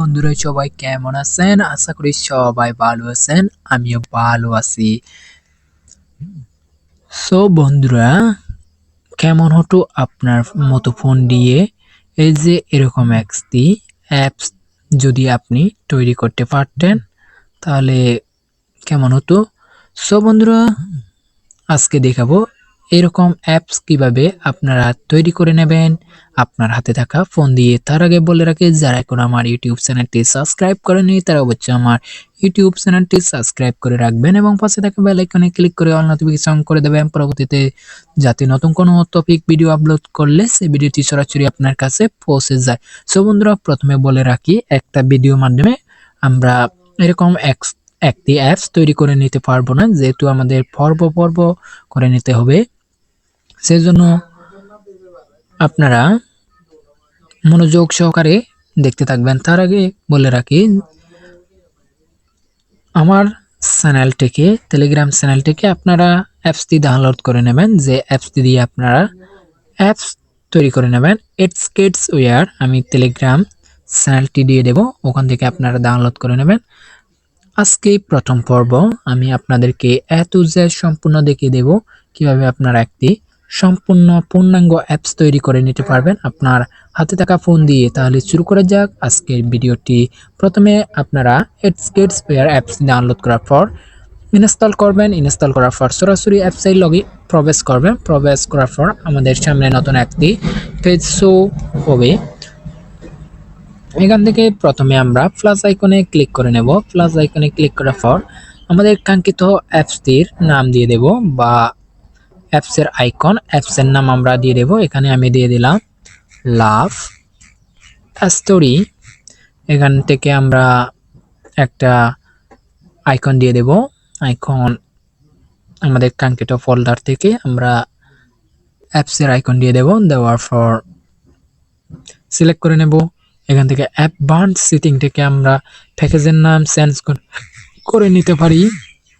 বন্ধুরা, সবাই কেমন আছেন? আশা করি সবাই ভালো আছেন, আমিও ভালো আছি। সো বন্ধুরা, কেমন হতো আপনার মতো ফোন দিয়ে? এই যে এরকম একটি অ্যাপস যদি আপনি তৈরি করতে পারতেন, তাহলে কেমন হতো? সো বন্ধুরা, আজকে দেখাবো এরকম অ্যাপস কীভাবে আপনারা তৈরি করে নেবেন? আপনার হাতে থাকা ফোন দিয়ে তার আগে বলে রাখি, যারা এখন আমার ইউটিউব চ্যানেলটি সাবস্ক্রাইব করেনি তারা অবশ্যই আমার ইউটিউব চ্যানেলটি সাবস্ক্রাইব করে রাখবেন এবং পাশে থাকা বেল আইকনে ক্লিক করে অল নোটিফিকেশন করে দেবেন। পরবর্তীতে যাতে নতুন কোনো টপিক ভিডিও আপলোড করলে সেই ভিডিওটি সরাসরি আপনার কাছে পৌঁছে যায়। সো বন্ধুরা, প্রথমে বলে রাখি, একটা ভিডিও মাধ্যমে আমরা এরকম একটি অ্যাপস তৈরি করে নিতে পারব না। যেহেতু আমাদের পর্ব পর্ব করে নিতে হবে। সেজন্য আপনারা মনোযোগ সহকারে দেখতে থাকবেন। তার আগে বলে রাখি, আমার চ্যানেলটিকে টেলিগ্রাম চ্যানেলটিকে আপনারা অ্যাপসটি ডাউনলোড করে নেবেন। যে অ্যাপসটি দিয়ে আপনারা অ্যাপস তৈরি করে নেবেন ইটস কিডস ওয়ার আমি টেলিগ্রাম চ্যানেলটি দিয়ে দেব, ওখান থেকে আপনারা ডাউনলোড করে নেবেন। আজকে প্রথম পর্ব। আমি আপনাদেরকে এত যে সম্পূর্ণ দেখিয়ে দেব, কীভাবে আপনারা একটি সম্পূর্ণ পূর্ণাঙ্গ অ্যাপস তৈরি করে নিতে পারবেন আপনার হাতে থাকা ফোন দিয়ে। তাহলে শুরু করা যাক আজকের ভিডিওটি। প্রথমে আপনারা এডস কিডস পেয়ার অ্যাপস ডাউনলোড করার পর ইনস্টল করবেন। ইনস্টল করার পর সরাসরি অ্যাপসে লগি প্রবেশ করবেন প্রবেশ করার পর আমাদের সামনে নতুন একটি পেজ শো হবে। এখান থেকে প্রথমে আমরা প্লাস আইকনে ক্লিক করে নেব। প্লাস আইকনে ক্লিক করার পর আমাদের কাঙ্ক্ষিত অ্যাপসটির নাম দিয়ে দেব বা অ্যাপসের আইকন অ্যাপসের নাম আমরা দিয়ে দেব। এখানে আমি দিয়ে দিলাম লাভ স্টোরি এখান থেকে আমরা একটা আইকন দিয়ে দেব। আইকন আমাদের কাঙ্ক্ষিত ফোল্ডার থেকে আমরা অ্যাপসের আইকন দিয়ে দেব। দেওয়ার পর সিলেক্ট করে নেব। এখান থেকে অ্যাপ বার্ন সিটিং থেকে আমরা প্যাকেজের নাম চেঞ্জ করে নিতে পারি।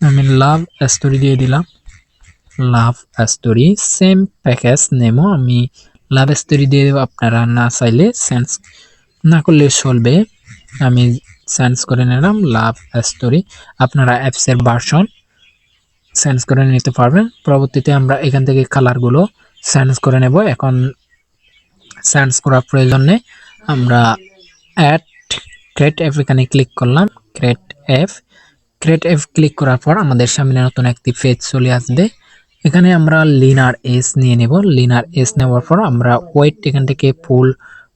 আমি লাভ স্টোরি দিয়ে দিলাম। লাভ স্টোরি সেম প্যাকেজ নেমো আমি লাভ স্টোরি দিয়ে দেবো, আপনারা না চাইলে সেন্স না করলে চলবে। আমি সেন্স করে নিলাম লাভ স্টোরি আপনারা অ্যাপসের ভার্সন সেন্স করে নিতে পারবেন। পরবর্তীতে আমরা এখান থেকে কালারগুলো সেন্স করে নেব। এখন সেন্স করার প্রয়োজন আমরা অ্যাড ক্রেট এফ এখানে ক্লিক করলাম। Create F create F click করার পর আমাদের সামনে নতুন একটি পেজ চলে আসবে। এখানে আমরা লিনার এস নিয়ে নেব। লিনার এস নেওয়ার পর আমরা ওয়েট এখান থেকে ফুল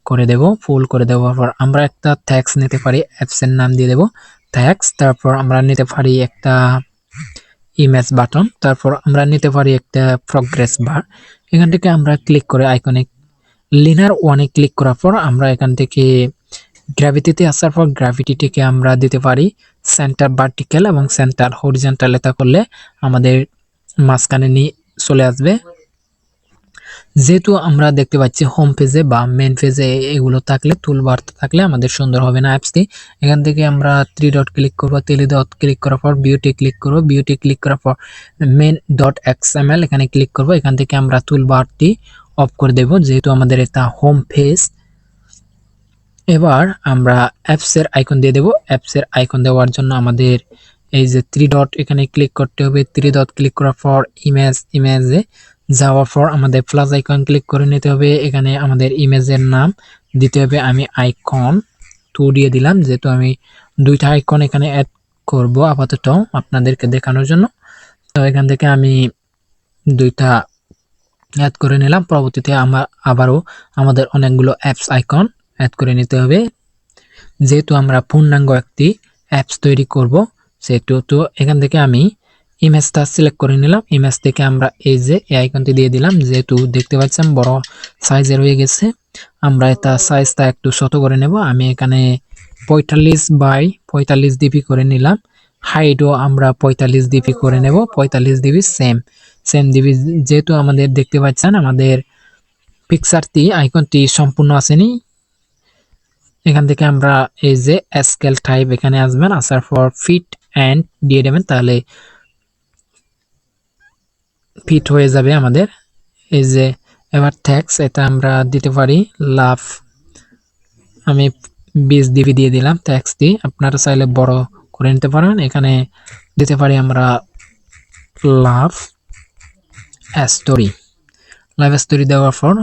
করে দেব। ফুল করে দেওয়ার পর আমরা একটা ট্যাক্স নিতে পারি অ্যাপসের নাম দিয়ে দেব। ট্যাক্স তারপর আমরা নিতে পারি একটা ইমেজ বাটন তারপর আমরা নিতে পারি একটা প্রগ্রেস বার এখান থেকে আমরা ক্লিক করে আইকনে লিনার ওয়ানে ক্লিক করার পর আমরা এখান থেকে গ্র্যাভিটিতে আসার পর গ্র্যাভিটিটিকে আমরা দিতে পারি সেন্টার ভার্টিক্যাল এবং সেন্টার হরিজেন্টাল এটা করলে আমাদের মাঝখানে নিয়ে চলে আসবে। যেহেতু আমরা দেখতে পাচ্ছি হোম পেজে বা মেন পেজে এগুলো থাকলে টুল টুলবার থাকলে আমাদের সুন্দর হবে না অ্যাপসটি এখান থেকে আমরা থ্রি ডট ক্লিক করব থ্রি ডট ক্লিক করার পর বিউটি ক্লিক করব। বিউটি ক্লিক করার পর মেন ডট এক্সএমএল এখানে ক্লিক করব। এখান থেকে আমরা টুল টুলবারটি অফ করে দেব, যেহেতু আমাদের এটা হোম পেজ এবার আমরা অ্যাপসের আইকন দিয়ে দেব। অ্যাপসের আইকন দেওয়ার জন্য আমাদের এই যে থ্রি ডট এখানে ক্লিক করতে হবে। থ্রি ডট ক্লিক করার পর ইমেজ ইমেজে যাওয়ার পর আমাদের প্লাস আইকন ক্লিক করে নিতে হবে। এখানে আমাদের ইমেজের নাম দিতে হবে আমি আইকন টু দিয়ে দিলাম। যেহেতু আমি দুইটা আইকন এখানে অ্যাড করব আপাতত আপনাদেরকে দেখানোর জন্য। তো এখান থেকে আমি দুইটা অ্যাড করে নিলাম। পরবর্তীতে আমার আবারও আমাদের অনেকগুলো অ্যাপস আইকন অ্যাড করে নিতে হবে। যেহেতু আমরা পূর্ণাঙ্গ একটি অ্যাপস তৈরি করব সেহেতু তো এখান থেকে আমি ইমেজটা সিলেক্ট করে নিলাম। ইমেজ থেকে আমরা এই যে এই আইকনটি দিয়ে দিলাম, যেহেতু দেখতে পাচ্ছেন বড় সাইজের হয়ে গেছে, আমরা এটা সাইজটা একটু শত করে নেব। আমি এখানে পঁয়তাল্লিশ বাই পঁয়তাল্লিশ ডিপি করে নিলাম। হাইটও আমরা পঁয়তাল্লিশ ডিপি করে নেব। পঁয়তাল্লিশ ডিবি সেম সেম ডিবি যেহেতু আমাদের দেখতে পাচ্ছেন, আমাদের পিকচারটি আইকনটি সম্পূর্ণ আসেনি। এখান থেকে আমরা এই যে স্কেল টাইপ এখানে আসবেন। আসার পর ফিট অ্যান্ড দিয়ে দেবেন তাহলে ফিট হয়ে যাবে আমাদের। এই যে, এবার ট্যাক্স এটা আমরা দিতে পারি লাভ। আমি বিশ ডিবি দিয়ে দিলাম ট্যাক্স দিয়ে আপনারা চাইলে বড় করে নিতে পারেন। এখানে দিতে পারি আমরা লাভ স্টোরি লাভ স্টোরি দেওয়ার পর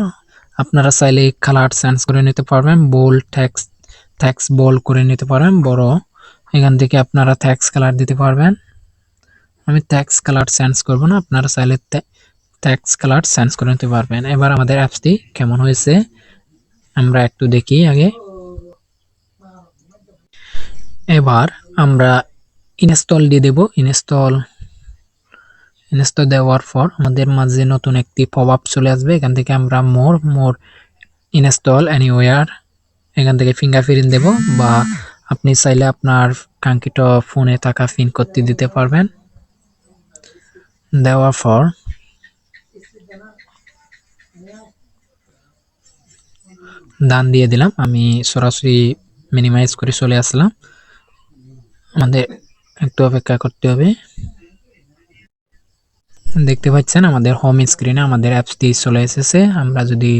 আপনারা চাইলে কালার চেঞ্জ করে নিতে পারবেন বোল ট্যাক্স ট্যাক্স বল করে নিতে পারেন, বড়। এখান থেকে আপনারা ট্যাক্স কালার দিতে পারবেন। আমি ট্যাক্স কালার চেঞ্জ করব না, আপনারা চাইলে ট্যাক্স কালার চেঞ্জ করে নিতে পারবেন। এবার আমাদের অ্যাপসটি কেমন হয়েছে, আমরা একটু দেখি আগে। এবার আমরা ইনস্টল দিয়ে দেব। ইনস্টল ইনস্টল দেওয়ার পর আমাদের মাঝে নতুন একটি আপ চলে আসবে। এখান থেকে আমরা মোর মোর ইনস্টল এনিওয়ার এখান থেকে ফিঙ্গারপ্রিন্ট দেব বা আপনি চাইলে আপনার কাঙ্ক্ষিত ফোনে থাকা পিন করতে দিতে পারবেন। দেওয়ার পর দান দিয়ে দিলাম। আমি সরাসরি মিনিমাইজ করে চলে আসলাম। আমাদের একটু অপেক্ষা করতে হবে। দেখতে পাচ্ছেন আমাদের হোম স্ক্রিনে আমাদের অ্যাপসটি চলে এসেছে। আমরা যদি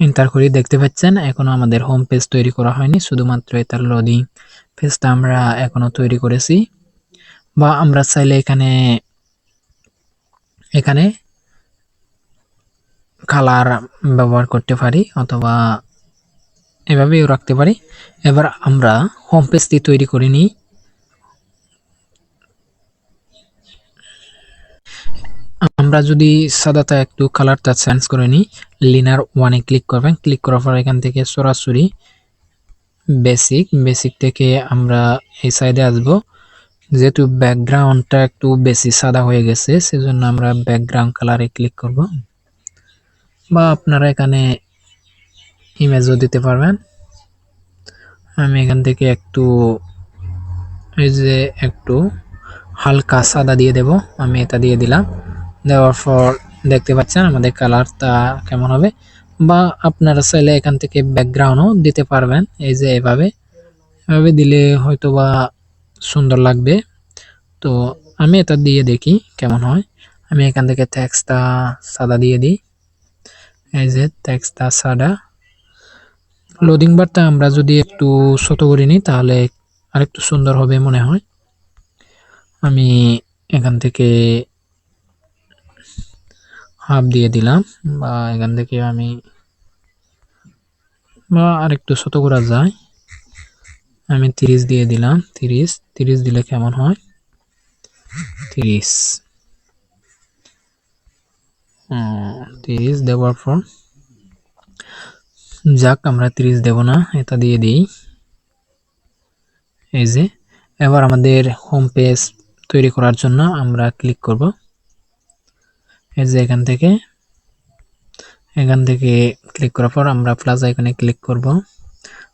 এন্টার করি দেখতে পাচ্ছেন, এখনও আমাদের হোম পেজ তৈরি করা হয়নি, শুধুমাত্র এটার লোডিং পেজটা আমরা এখনও তৈরি করেছি। বা আমরা চাইলে এখানে এখানে কালার ব্যবহার করতে পারি, অথবা এভাবেও রাখতে পারি। এবার আমরা হোম পেজটি তৈরি করে নিই। আমরা যদি সাদাটা একটু কালারটা চেঞ্জ করে নিই লিনার ওয়ানে ক্লিক করবেন। ক্লিক করার পর এখান থেকে সরাসরি বেসিক বেসিক থেকে আমরা এই সাইডে আসব। যেহেতু ব্যাকগ্রাউন্ডটা একটু বেশি সাদা হয়ে গেছে, সেজন্য আমরা ব্যাকগ্রাউন্ড কালারে ক্লিক করব। বা আপনারা এখানে ইমেজও দিতে পারবেন। আমি এখান থেকে একটু, এই যে একটু হালকা সাদা দিয়ে দেব। আমি এটা দিয়ে দিলাম। দেওয়ার পর দেখতে পাচ্ছেন আমাদের কালারটা কেমন হবে। বা আপনারা চাইলে এখান থেকে ব্যাকগ্রাউন্ডও দিতে পারবেন, এই যে এভাবে। এভাবে দিলে হয়তো বা সুন্দর লাগবে। তো আমি এটা দিয়ে দেখি কেমন হয়। আমি এখান থেকে ট্যাক্সটা সাদা দিয়ে দিই। এই যে ট্যাক্সটা সাদা। লোডিং বারটা আমরা যদি একটু ছোট করে নিই, তাহলে আরেকটু সুন্দর হবে মনে হয়। আমি এখান থেকে হাফ দিয়ে দিলাম, বা এখান থেকে আমি, বা আরেকটু ছোট করা যায়। আমি তিরিশ দিয়ে দিলাম, তিরিশ তিরিশ দিলে কেমন হয়? তিরিশ। তিরিশ দেওয়ার পর, যাক, আমরা তিরিশ দেব না, এটা দিয়ে দিই। এই যে, এবার আমাদের হোম পেজ তৈরি করার জন্য আমরা ক্লিক করব। এই যে এখান থেকে এখান থেকে ক্লিক করার পর আমরা প্লাস আইকনে ক্লিক করব।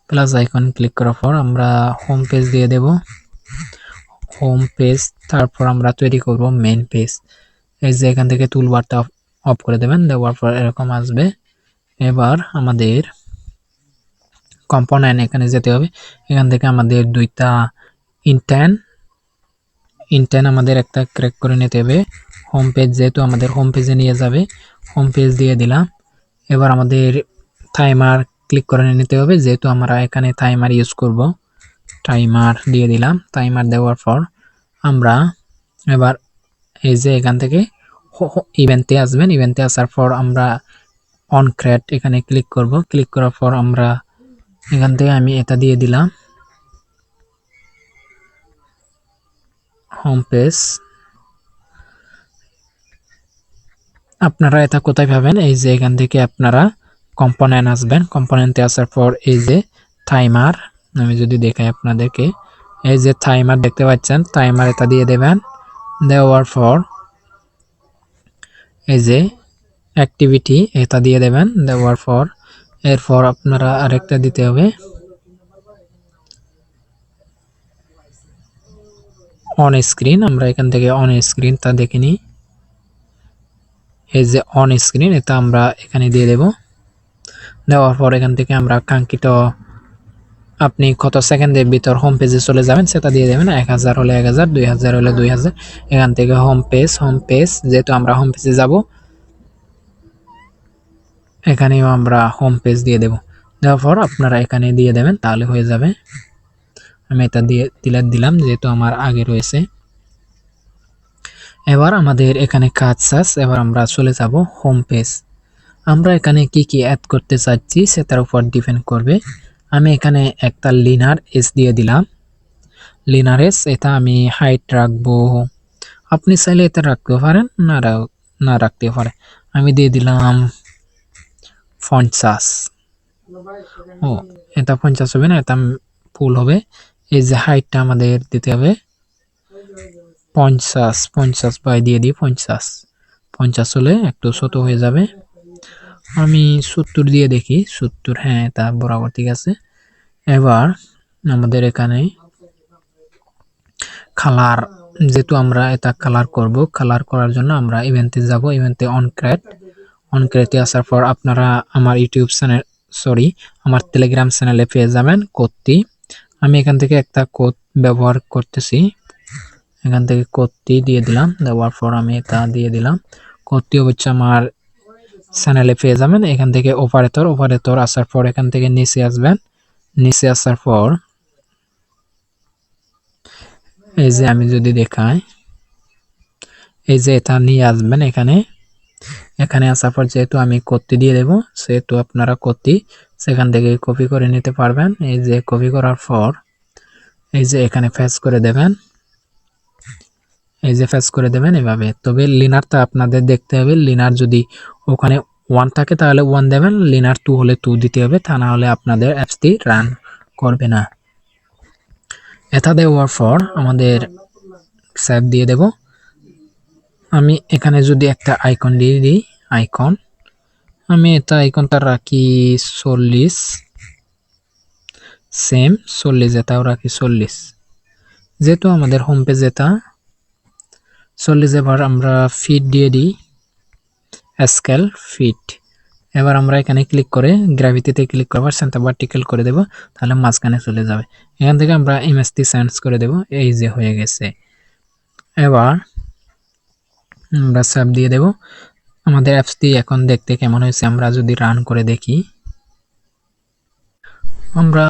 প্লাস আইকন ক্লিক করার পর আমরা হোম পেজ দিয়ে দেব। হোম পেজ তারপর আমরা তৈরি করব মেন পেজ এই যে এখান থেকে টুলবারটা অফ করে দেবেন, দেওয়ার পর এরকম আসবে। এবার আমাদের কম্পোনেন্ট এখানে যেতে হবে। এখান থেকে আমাদের দুইটা ইনটেন ইনটেন আমাদের একটা ক্র্যাক করে নিতে হবে। হোম পেজ যেহেতু আমাদের হোম পেজে নিয়ে যাবে হোম পেজ দিয়ে দিলাম। এবার আমাদের টাইমার ক্লিক করে নিতে হবে, যেহেতু আমরা এখানে টাইমার ইউজ করব। টাইমার দিয়ে দিলাম টাইমার দেওয়ার পর আমরা এবার এই যে এখান থেকে ইভেন্টে আসবেন। ইভেন্টে আসার পর আমরা অন ক্র্যাট এখানে ক্লিক করব। ক্লিক করার পর আমরা এখান থেকে আমি এটা দিয়ে দিলাম। হোম পেজ আপনারা এটা কোথায় পাবেন? এই যে এখান থেকে আপনারা কম্পোনেন্ট আসবেন। কম্পোনেন্টে আসার পর এই যে টাইমার আমি যদি দেখাই আপনাদেরকে। এই যে টাইমার দেখতে পাচ্ছেন টাইমার এটা দিয়ে দেবেন। দেওয়ার পর এই যে অ্যাক্টিভিটি এটা দিয়ে দেবেন। দেওয়ার পর এরপর আপনারা আরেকটা দিতে হবে। অন স্ক্রিন আমরা এখান থেকে অন স্ক্রিনটা দেখে নিই। এই যে অন স্ক্রিন এটা আমরা এখানে দিয়ে দেব। দেওয়ার পর এখান থেকে আমরা কাঙ্ক্ষিত আপনি কত সেকেন্ডের ভিতর হোম পেজে চলে যাবেন, সেটা দিয়ে দেবেন। এক হাজার হলে এক হাজার, দুই হাজার হলে দুই হাজার। এখান থেকে হোম পেজ হোম পেজ যেহেতু আমরা হোম পেজে যাব, এখানেও আমরা হোম পেজ দিয়ে দেব। দেওয়ার পর আপনারা এখানে দিয়ে দেবেন, তাহলে হয়ে যাবে। আমি এটা দিয়ে দিলে দিলাম, যেহেতু আমার আগে রয়েছে। এবার আমাদের এখানে কাজ চাষ এবার আমরা চলে যাব হোম পেজ আমরা এখানে কি কি অ্যাড করতে চাচ্ছি সেটার উপর ডিপেন্ড করবে। আমি এখানে একটা লিনার এস দিয়ে দিলাম। লিনার এস এটা আমি হাইট রাখব। আপনি চাইলে এটা রাখতে পারেন, না না রাখতে পারে। আমি দিয়ে দিলাম পঞ্চাশ। ও, এটা পঞ্চাশ হবে না, এটা ফুল হবে। এই যে হাইটটা আমাদের দিতে হবে। পঞ্চাশ পঞ্চাশ বাই দিয়ে দিই পঞ্চাশ। পঞ্চাশ হলে একটু ছোট হয়ে যাবে। আমি সত্তর দিয়ে দেখি, সত্তর হ্যাঁ এটা বরাবর ঠিক আছে। এবার আমাদের এখানে কালার যেহেতু আমরা এটা কালার করব কালার করার জন্য আমরা ইভেন্টে যাব ইভেন্টে অন ক্রেট অন ক্রেটে আসার পর আপনারা আমার ইউটিউব চ্যানেল সরি আমার টেলিগ্রাম চ্যানেলে পেয়ে যাবেন কোডটি। আমি এখান থেকে একটা কোড ব্যবহার করতেছি। এখান থেকে কোডটি দিয়ে দিলাম। দেওয়ার পর আমি এটা দিয়ে দিলাম। কোডটি হচ্ছে আমার চ্যানেলে পেয়ে যাবেন। এখান থেকে অপারেটর অপারেটর আসার পর এখান থেকে নিচে আসবেন। নিচে আসার পর এই যে আমি যদি দেখাই, এই যে এটা নিয়ে আসবেন এখানে। এখানে আসার পর যেহেতু আমি কোডটি দিয়ে দেব, সেহেতু আপনারা কোডটি সেখান থেকে কপি করে নিতে পারবেন। এই যে কপি করার পর এই যে এখানে ফেস করে দেবেন। এই যে ফেস করে দেবেন এভাবে। তবে লিনারটা আপনাদের দেখতে হবে। লিনার যদি ওখানে ওয়ান থাকে, তাহলে ওয়ান দেবেন। লিনার টু হলে টু দিতে হবে। তা না হলে আপনাদের অ্যাপসটি রান করবে না। এটা দেওয়ার পর আমাদের সেভ দিয়ে দেব। আমি এখানে যদি একটা আইকন দিয়ে দিই আইকন আমি এটা আইকনটা রাখি চল্লিশ। সেম চল্লিশ, এটাও রাখি চল্লিশ। যেহেতু আমাদের হোম পেজ এটা চল্লিশ এবার আমরা ফিট দিয়ে দিই স্কেল ফিট এবার আমরা এখানে ক্লিক করে গ্র্যাভিটিতে ক্লিক করবার সেন্টার ভার্টিক্যাল করে দেব, তাহলে মাঝখানে চলে যাবে। এখান থেকে আমরা ইমেজটি সেন্স করে দেব, এই যে হয়ে গেছে। এবার আমরা সেভ দিয়ে দেব। আমাদের অ্যাপসটি এখন দেখতে কেমন হয়েছে, আমরা যদি রান করে দেখি। আমরা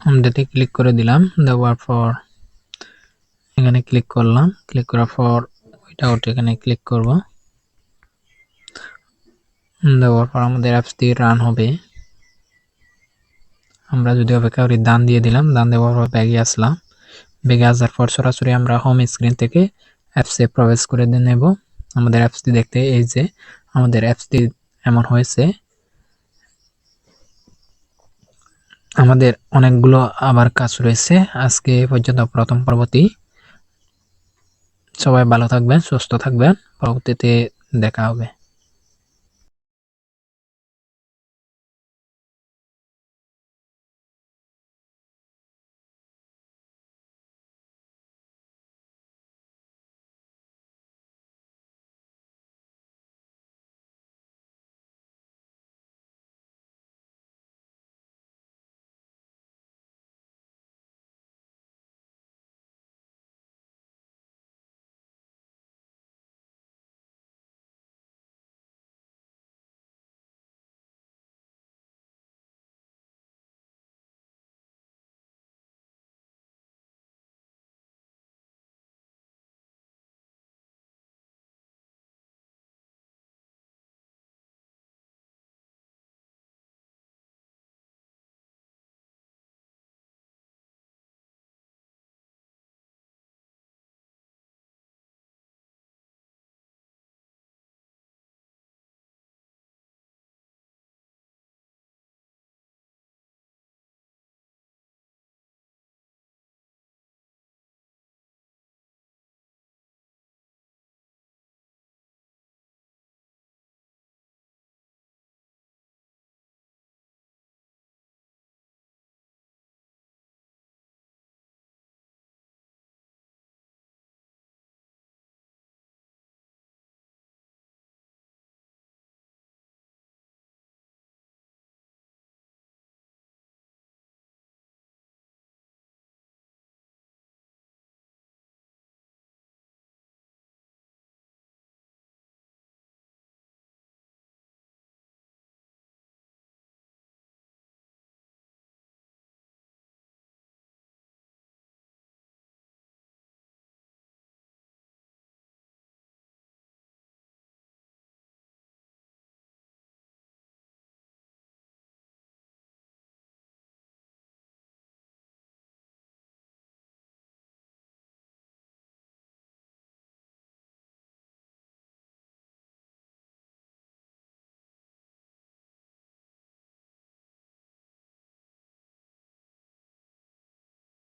আমডেতে ক্লিক করে দিলাম, দেওয়ার পর এখানে ক্লিক করলাম। ক্লিক করার পর ওইটা ওটা এখানে ক্লিক করব। দেওয়ার পর আমাদের অ্যাপসটি রান হবে। আমরা যদি অপেক্ষা করি দান দিয়ে দিলাম দান দেওয়ার পর ব্যাগে আসলাম। ব্যাগে আসার পর সরাসরি আমরা হোম স্ক্রিন থেকে অ্যাপসে প্রবেশ করে দিয়ে নেব। আমাদের অ্যাপসটি দেখতে এই যে, আমাদের অ্যাপসটি এমন হয়েছে। আমাদের অনেকগুলো আবার কাজ রয়েছে। আজকে পর্যন্ত প্রথম পর্বটি। সবাই ভালো থাকবেন সুস্থ থাকবেন পরবর্তীতে দেখা হবে।